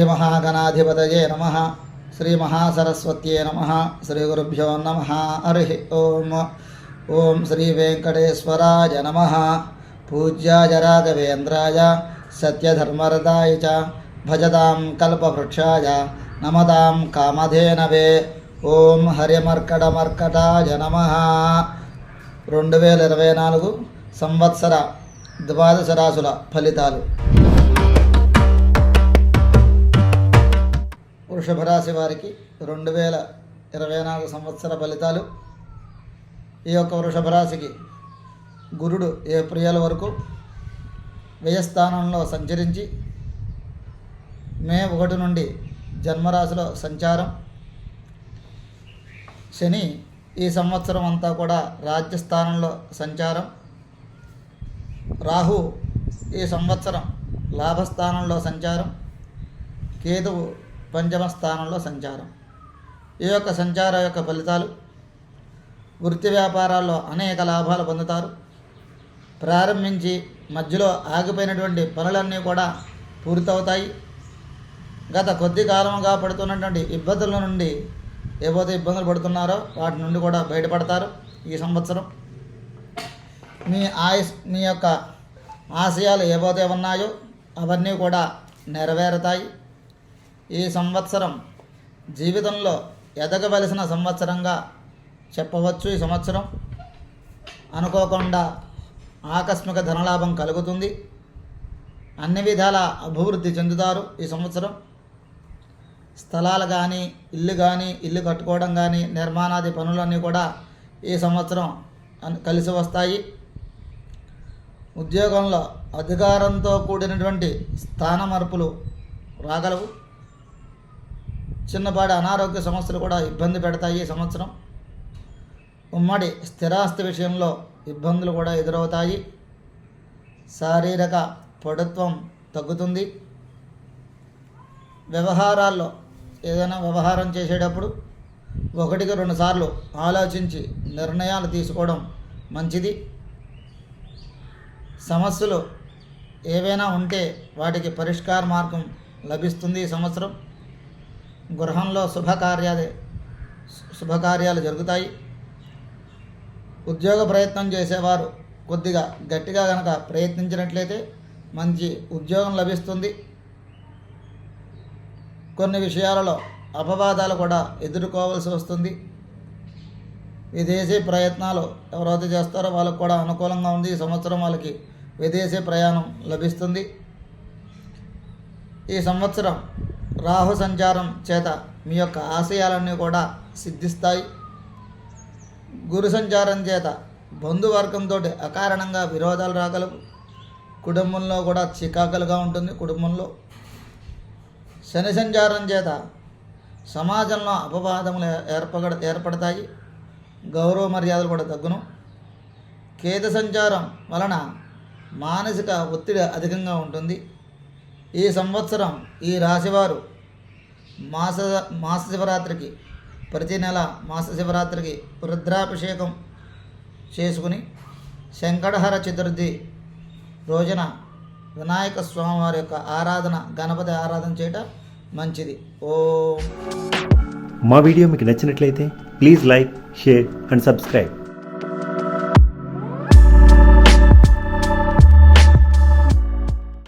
శ్రీమహాగణాధిపతయే నమ. శ్రీమహాసరస్వత్యే నమ. శ్రీ గురుభ్యో నమ. హరి ఓం. ఓం శ్రీ వెంకటేశ్వరాయ నమ. పూజ్యాయ రాఘవేంద్రాయ. సత్యధర్మరదాయ చ. భజతాం కల్పవృక్షాయ. నమదాం కామధేనవే. ఓం హరిమర్కటమర్కటాయ నమ. రెండు వేల ఇరవై నాలుగు సంవత్సర ద్వాదశ రాసుల ఫలితాలు. వృషభ రాశి వారికి రెండు వేల ఇరవై నాలుగు సంవత్సర ఫలితాలు. ఈ యొక్క వృషభ రాశికి గురుడు ఏప్రిల్ వరకు వ్యయస్థానంలో సంచరించి మే ఒకటి నుండి జన్మరాశిలో సంచారం. శని ఈ సంవత్సరం అంతా కూడా రాజ్యస్థానంలో సంచారం. రాహు ఈ సంవత్సరం లాభస్థానంలో సంచారం. కేతువు పంచమ స్థానంలో సంచారం. ఈ యొక్క సంచార యొక్క ఫలితాలు వృత్తి వ్యాపారాల్లో అనేక లాభాలు పొందుతారు. ప్రారంభించి మధ్యలో ఆగిపోయినటువంటి పనులన్నీ కూడా పూర్తవుతాయి. గత కొద్ది కాలంగా పడుతున్నటువంటి ఇబ్బందుల నుండి ఏవైతే ఇబ్బందులు పడుతున్నారో వాటి నుండి కూడా బయటపడతారు ఈ సంవత్సరం. మీ ఆయుష్ మీ యొక్క ఆశయాలు ఏవైతే ఉన్నాయో అవన్నీ కూడా నెరవేరుతాయి. ఈ సంవత్సరం జీవితంలో ఎదగవలసిన సంవత్సరంగా చెప్పవచ్చు ఈ సంవత్సరం. అనుకోకుండా ఆకస్మిక ధనలాభం కలుగుతుంది. అన్ని విధాల అభివృద్ధి చెందుతారు ఈ సంవత్సరం. స్థలాలు కానీ ఇల్లు కానీ ఇల్లు కట్టుకోవడం కానీ నిర్మాణాది పనులన్నీ కూడా ఈ సంవత్సరం కలిసి వస్తాయి. ఉద్యోగంలో అధికారంతో కూడినటువంటి స్థాన మార్పులు రాగలవు. చిన్నపాటి అనారోగ్య సమస్యలు కూడా ఇబ్బంది పెడతాయి ఈ సంవత్సరం. ఉమ్మడి స్థిరాస్తి విషయంలో ఇబ్బందులు కూడా ఎదురవుతాయి. శారీరక పడుత్వం తగ్గుతుంది. వ్యవహారాల్లో ఏదైనా వ్యవహారం చేసేటప్పుడు ఒకటికి రెండు సార్లు ఆలోచించి నిర్ణయాలు తీసుకోవడం మంచిది. సమస్యలు ఏవైనా ఉంటే వాటికి పరిష్కార మార్గం లభిస్తుంది ఈ సంవత్సరం. గృహంలో శుభకార్యాలు శుభకార్యాలు జరుగుతాయి. ఉద్యోగ ప్రయత్నం చేసేవారు కొద్దిగా గట్టిగా కనుక ప్రయత్నించినట్లయితే మంచి ఉద్యోగం లభిస్తుంది. కొన్ని విషయాలలో అపవాదాలు కూడా ఎదుర్కోవాల్సి వస్తుంది. విదేశీ ప్రయత్నాలు ఎవరైతే చేస్తారో వాళ్ళకు కూడా అనుకూలంగా ఉంది. ఈ సంవత్సరం వాళ్ళకి విదేశీ ప్రయాణం లభిస్తుంది. ఈ సంవత్సరం రాహు సంచారం చేత మీ యొక్క ఆశయాలన్నీ కూడా సిద్ధిస్తాయి. గురు సంచారం చేత బంధువర్గంతో అకారణంగా విరోధాలు రాగలవు. కుటుంబంలో కూడా చికాకులుగా ఉంటుంది కుటుంబంలో. శని సంచారం చేత సమాజంలో అపవాదములు ఏర్పడ ఏర్పడతాయి. గౌరవ మర్యాదలు కూడా తగ్గును. కేత సంచారం వలన మానసిక ఒత్తిడి అధికంగా ఉంటుంది. ఈ సంవత్సరం ఈ రాశివారు మాస మాస శివరాత్రికి ప్రతి నెల మాస శివరాత్రికి రుద్రాభిషేకం చేసుకుని శంకటహర చతుర్థి రోజున వినాయక స్వామివారి యొక్క ఆరాధన గణపతి ఆరాధన చేయటం మంచిది. ఓ. మా వీడియో మీకు నచ్చినట్లయితే please like share and subscribe.